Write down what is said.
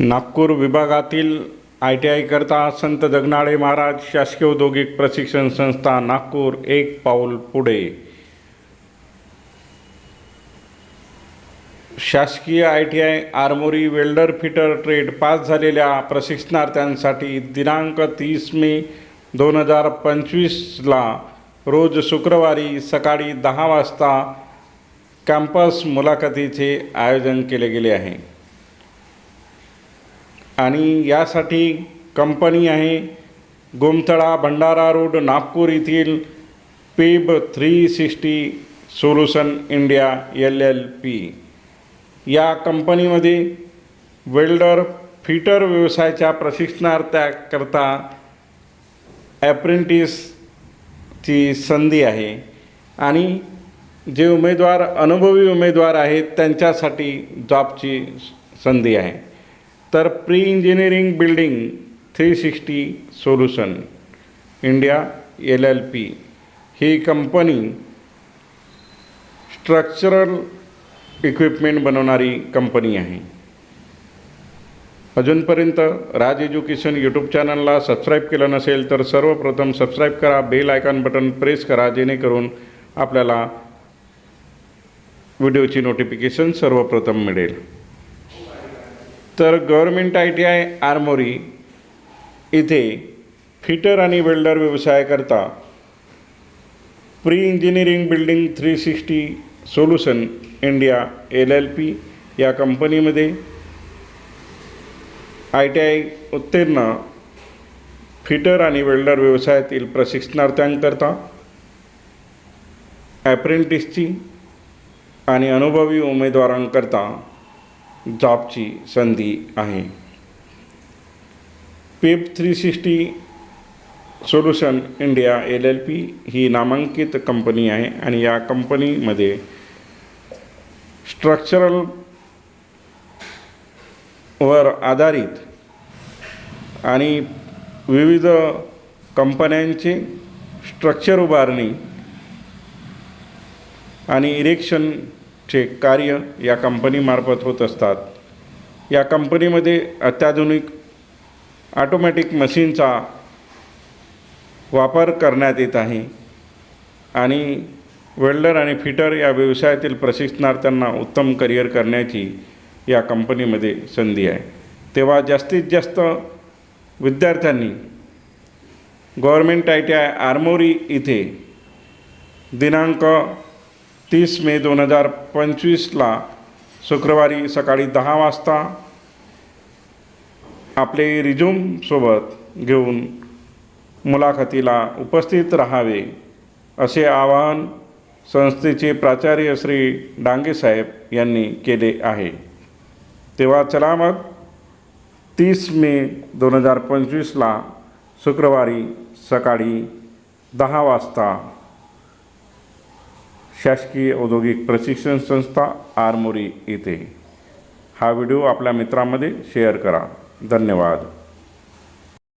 नागपूर विभागातील I T आयकरता संत जगनाळे महाराज शासकीय औद्योगिक प्रशिक्षण संस्था नागपूर एक पाऊल पुढे. शासकीय I T I Armori welder fitter trade pass झालेल्या प्रशिक्षणार्थ्यांसाठी दिनांक तीस मे दोन हजार पंचवीसला रोज शुक्रवारी सकाळी दहा वाजता कॅम्पस मुलाखतीचे आयोजन केले गेले आहे. आणि यासाठी कंपनी आहे गोमतळा भंडारा रोड नागपूर येथील Peb three sixty solution India L L P. या कंपनीमध्ये वेल्डर फिटर व्यवसायाच्या प्रशिक्षणार्थ्याकरता ॲप्रेंटिसची संधी आहे. आणि जे उमेदवार अनुभवी उमेदवार आहेत त्यांच्यासाठी जॉबची संधी आहे. तर pre engineering building three sixty solution India L L P ही कंपनी स्ट्रक्चरल इक्विपमेंट बनवणारी कंपनी आहे. अजूनपर्यंत राज एज्युकेशन यूट्यूब चॅनलला सबस्क्राईब केलं नसेल तर सर्वप्रथम सबस्क्राईब करा बेल आयकॉन बटन प्रेस करा जेणेकरून आपल्याला व्हिडिओची नोटिफिकेशन सर्वप्रथम मिळेल. तर government I T I Armori इथे फिटर आणि वेल्डर व्यवसायाकरता pre engineering building three sixty solution India L L P या कंपनीमध्ये आय टी आय उत्तीर्ण फिटर आणि वेल्डर व्यवसायातील प्रशिक्षणार्थ्यांकरता ॲप्रेंटिसची आणि अनुभवी उमेदवारांकरता जॉबची संधी आहे. Pep three sixty solution India L L P ही नामांकित कंपनी आहे आणि या कंपनीमध्ये स्ट्रक्चरल वर आधारित आणि विविध कंपन्यांचे स्ट्रक्चर उभारणी आणि इरेक्शन चे कार्य या कंपनीमार्फत होत असतात. या कंपनीमध्ये अत्याधुनिक ऑटोमॅटिक मशीनचा वापर करण्यात येत आहे. आणि वेल्डर आणि फिटर या व्यवसायातील प्रशिक्षणार्थ्यांना उत्तम करिअर करण्याची या कंपनीमध्ये संधी आहे. तेव्हा जास्तीत जास्त विद्यार्थ्यांनी government I T I Armori इथे दिनांक तीस मे दोन हजार पंचवीसला शुक्रवारी सकाळी दहा वाजता आपले रिझ्यूमसोबत घेऊन मुलाखतीला उपस्थित राहावे असे आवाहन संस्थेचे प्राचार्य श्री डांगे साहेब यांनी केले आहे. तेव्हा चला मग तीस मे दोन हजार पंचवीसला शुक्रवारी सकाळी दहा वाजता शासकीय औद्योगिक प्रशिक्षण संस्था आरमोरी येथे. हा व्हिडिओ आपल्या मित्रामध्ये शेअर करा. धन्यवाद.